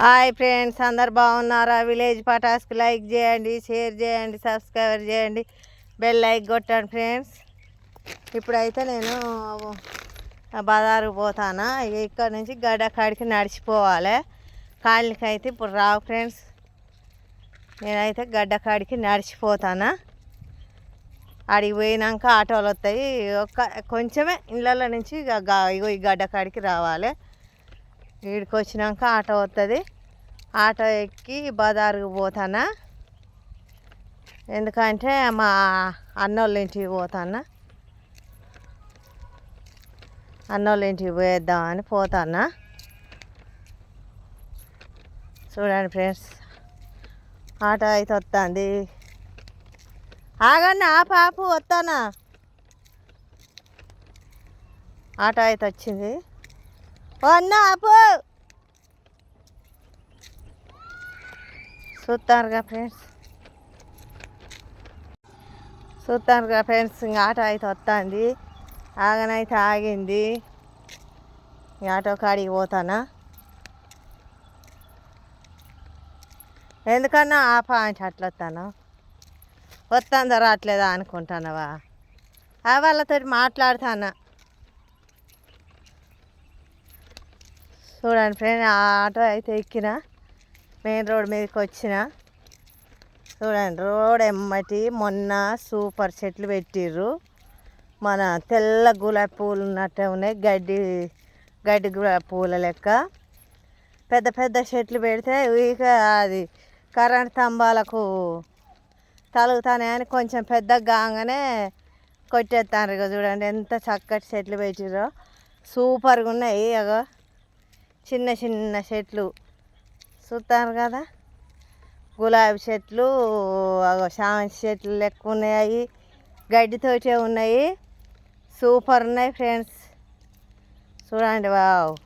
Hi friends అందరు బాగున్నారా? Village పటాస్కి లైక్ చేయండి షేర్ చేయండి సబ్స్క్రైబర్ చేయండి బెల్ లైక్ కొట్టండి ఫ్రెండ్స్. ఇప్పుడైతే నేను బజారుకు పోతానా. ఇక్కడ నుంచి గడ్డ కాడికి నడిచిపోవాలి. కాళ్ళకి అయితే ఇప్పుడు రావు ఫ్రెండ్స్. నేనైతే గడ్డ కాడికి నడిచిపోతానా. అడిగి పోయినాక ఆటోలు వస్తాయి. ఒక్క కొంచెమే ఇళ్ళల్లో నుంచి ఇక ఇగో ఈ గడ్డ కాడికి రావాలి. వీడికి వచ్చినాక ఆటో వస్తుంది ఆటో ఎక్కి బజారుకు పోతానా. ఎందుకంటే మా అన్నోళ్ళ ఇంటికి పోతానా. అన్నోళ్ళ ఇంటికి పోయేద్దామని పోతానా. చూడండి ఫ్రెండ్స్ ఆటో అయితే వస్తుంది ఆగండి ఆ పాపు వస్తానా ఆటో అయితే వచ్చింది. అన్న ఆపు. చూస్తారుగా ఫ్రెండ్స్. చూస్తారుగా ఫ్రెండ్స్ ఇంక ఆటో అయితే వస్తుంది. ఆగనైతే ఆగింది. ఈ ఆటో కాడికి పోతానా? ఎందుకన్నా ఆపా అని అట్లా వస్తాను? రావట్లేదా అనుకుంటానవా? ఆ వాళ్ళతో మాట్లాడతానా? చూడండి ఫ్రెండ్ ఆ ఆటో అయితే ఎక్కిన మెయిన్ రోడ్ మీదకి వచ్చిన. చూడండి రోడ్ ఎమ్మటి మొన్న సూపర్ చెట్లు పెట్టిర్రు. మన తెల్ల గులాబీ పూలు ఉన్నట్టే ఉన్నాయి గడ్డి గడ్డి గులాబీ పూల లెక్క. పెద్ద పెద్ద చెట్లు పెడితే ఇక అది కరెంట్ స్తంభాలకు తలుగుతానే అని కొంచెం పెద్దగా కాగానే కొట్టేస్తాను ఇక చూడండి ఎంత చక్కటి చెట్లు పెట్టిరో సూపర్గా ఉన్నాయి ఇక చిన్న చిన్న చెట్లు. చూస్తారు కదా? గులాబీ చెట్లు అగో చెట్లు లెక్క ఉన్నాయి. గడ్డితోటే ఉన్నాయి. సూపర్ ఉన్నాయి ఫ్రెండ్స్. చూడండి వావ్.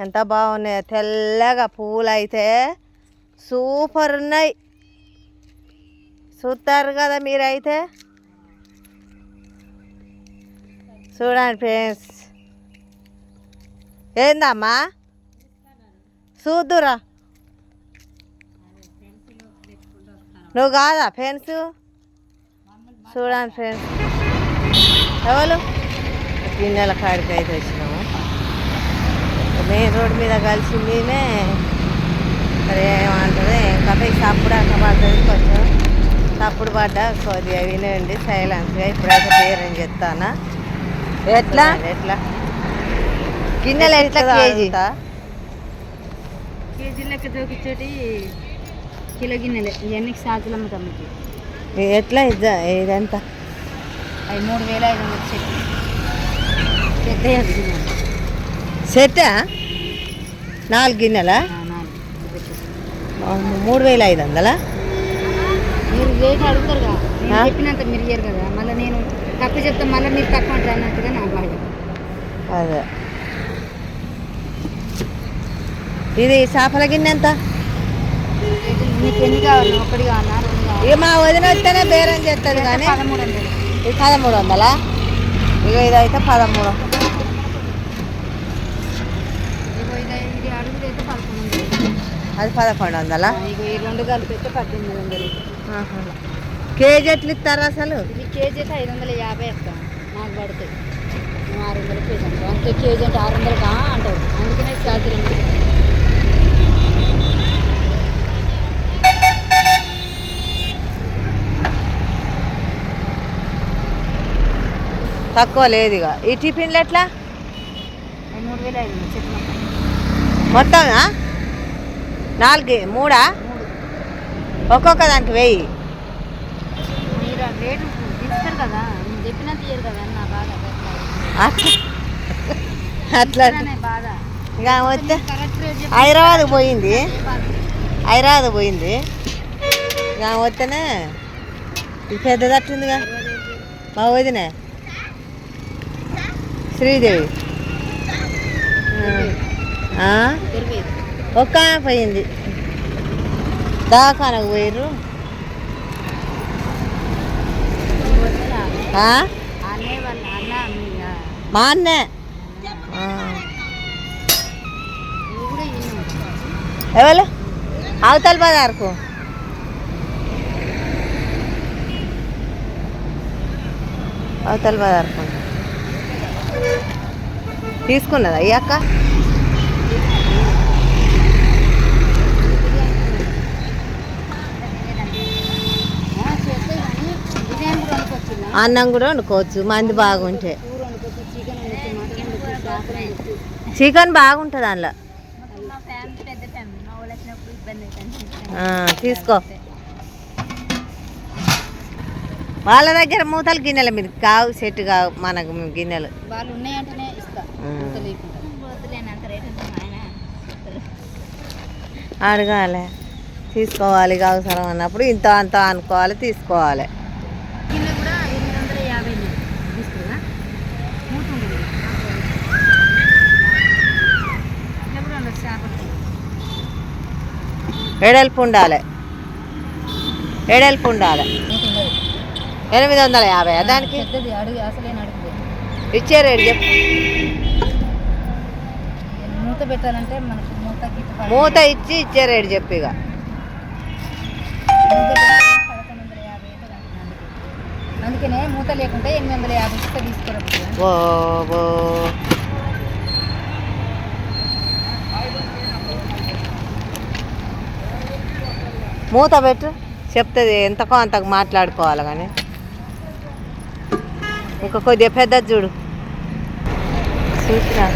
ఎంత బాగున్నాయి. తెల్లగా పూలు అయితే సూపర్ ఉన్నాయి. చూస్తారు కదా మీరైతే? చూడండి ఫ్రెండ్స్. ఏందమ్మా? చూద్దురా నువ్వు కాదా ఫ్రెండ్స్? చూడండి ఫ్రెండ్స్. ఎవరు? గిన్నెల కాడికి అయితే వచ్చినాము. మెయిన్ రోడ్ మీద కలిసిందినే మరి ఏమంటుంది? తప్పుడు అట్ట పడుతుంది కొంచెం. తప్పుడు పడ్డా కొద్దిగా వినండి. సైలెన్స్గా ఇప్పుడైతే పేరని చెప్తానా? ఎట్లా? ఎట్లా? గిన్నెలు ఎట్లా కేజీ? కేజీ లెక్క జోకిచ్చేటి కిలో గిన్నెలే. ఇవన్నీ సాకులు అమ్ముతాం మీకు ఎట్లా ఇద్దా? ఇదంతా? అవి మూడు వేల ఐదు వందలు చెట్టు పెద్ద గిన్నెలు సెట్టా? నాలుగు గిన్నెలా? మూడు వేల ఐదు వందలా? మీరు రేట్ అడుగుతారు కదా. నేను? చెప్పినంత మీరు ఇయ్యరు కదా. మళ్ళీ నేను తక్కువ చెప్తాను మళ్ళీ మీరు తక్కువ అంటారు అన్నట్టుగా నా బాధ అదే. ఇది చేపల గిన్నె ఎంత? మీకు ఎన్ని కావాలి? ఒకటి ఇక మా వదిన వస్తేనే బేరం చేస్తుంది కానీ ఇది పదమూడు వందలా? ఇక ఇదైతే పదమూడు. అది పదకొండు వందలా? ఈ రెండు కలిపి అయితే పద్దెనిమిది వందలు. కేజీ ఎట్లు ఇస్తారు అసలు? ఇది కేజీ అయితే ఐదు వందల యాభై ఇస్తాం నాకు పడుతుంది ఆరు వందల కేజీ అంటాం అంతే కేజీ అంటే ఆరు వందలు కా అంటారు. అందుకనే ఛార్జీ రెండు తక్కువ లేదు ఇక ఈ టిఫిన్లు ఎట్లా? మొత్తమా? నాలుగు మూడా? ఒక్కొక్క దానికి వెయ్యి. అట్లా ఇక వస్తే హైదరాబాద్ పోయింది. హైదరాబాద్ పోయింది. ఇక వస్తేనే ఇది మా వదినే. శ్రీదేవి. ఒక్క ఆమె పోయింది. దవాఖానకు పోయిర్రు. ఆ? అన్న మా అన్నే. ఎవరు? అవతల బజార్కు అవతల బజార్కు తీసుకున్నదా వండుకొచ్చిందా అన్నం కూడా వండుకోవచ్చు మంది బాగుంటే. చికెన్ బాగుంటుంది అందులో. మా ఫ్యామిలీ పెద్ద ఫ్యామిలీ మా వాళ్ళు వచ్చినప్పుడు ఇబ్బంది అవుతుంది ఆ, తీసుకో వాళ్ళ దగ్గర మూతలు గిన్నెలు మీరు కావు సెట్ కావు మనకు గిన్నెలు. వాళ్ళు ఉన్నాయంటేనే ఇస్తా. అడగాలి. తీసుకోవాలి ఇక అవసరం అన్నప్పుడు ఇంత అంత అనుకోవాలి తీసుకోవాలి. ఎడల్పు ఉండాలి. ఎడల్పు ఉండాలి. ఎనిమిది వందల యాభై దానికి? ఇచ్చే రేటు చెప్పు. మూత పెట్టాలంటే మనకు మూత మూత ఇచ్చి ఇచ్చే రేటు చెప్పు ఇక. అందుకనే మూత లేకుంటే ఎనిమిది వందల యాభై ఇస్తే ఓ ఓ. మూత పెట్టు. చెప్తుంది ఎంతకో అంతకు మాట్లాడుకోవాలి కానీ. ఇంకా కొద్దిగా పెద్దది చూడు. చూసినా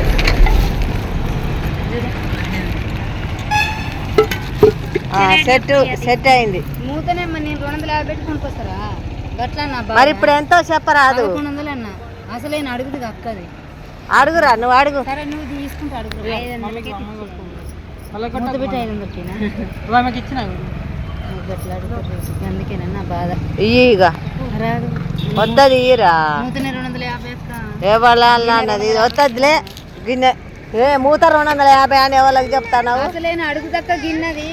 సెట్ సెట్ అయింది. మూతనే నేను రెండు వందల యాభై పెట్టి కొనుక్కొస్తారా? గట్లా అన్న మరి ఇప్పుడు ఎంతో చెప్పరాదు. పదకొండు వందలు అన్న అసలేని అడుగుది అక్కది. అడుగురా నువ్వు అడుగు. సరే నువ్వు తీసుకుంటే అడుగు మూత పెట్టి ఐదు వందలకేనా ఆమెకి ఇచ్చిన? గట్లా ఇక వద్దది అక్క. ఎవరు అన్నది? వద్దదిలే. గిన్నె. ఏ మూత రెండు వందల యాభై అని ఎవరికి చెప్తాను అసలేని అడుగు దక్క గిన్నది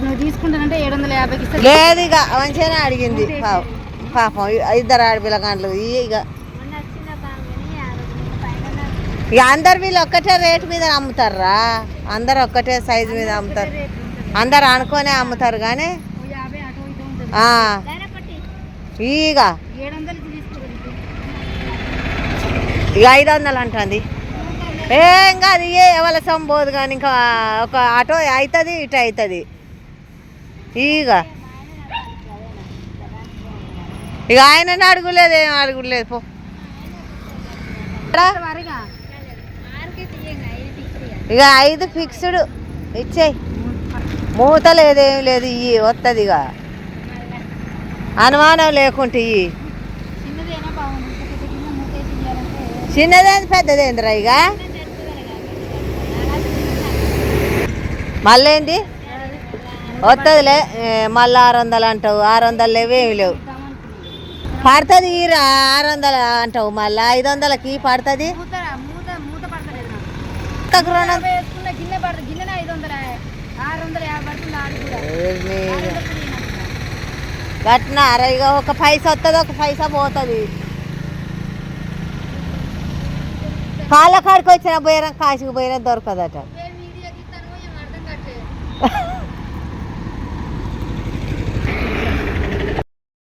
నువ్వు తీసుకుంటానంటే ఏడు వందల యాభైకి లేదు ఇక మంచిగానే అడిగింది. పాపం. పాపం ఇద్దరు ఆడపిల్లగాండ్లు ఇయ్యి ఇక ఇక అందరు వీళ్ళు ఒక్కటే రేటు మీద అమ్ముతారా అందరు ఒక్కటే సైజు మీద అమ్ముతారు. అందరు అనుకోనే అమ్ముతారు కానీ ఇక ఇక ఐదు వందలు అంటుంది. ఏం కాదు ఏ ఎవరి సంబోదు కానీ ఇంకా ఒక ఆటో అవుతుంది ఇటు అవుతుంది ఇక. ఇక ఆయన అడుగులేదు ఏం అడుగులేదు పో. ఇక ఐదు ఫిక్స్డ్ ఇచ్చేయి మూత లేదేం లేదు ఇవి వస్తుంది ఇక. అనుమానం లేకుంటే ఇవి చిన్నదేంది పెద్దదేందిరా ఇక? మళ్ళీ వస్తుందిలే మళ్ళీ ఆరు వందలు అంటావు ఆరు వందలు లేవు ఏమి లేవు. పడుతుంది ఈరా ఆరు వందలు అంటావు మళ్ళీ ఐదు వందలకి పడుతుంది మూత మూత మూత పడతలేదు యాభై వేసుకున్న గిన్నె పడుతుంది. ఐదు వందల ఆరు వందల యాభై. కట్టినారా ఇక ఒక పైసా వస్తుంది ఒక పైసా పోతుంది. పాల కాడికి వచ్చిన పోయినా కాశీకి పోయినా దొరకదట.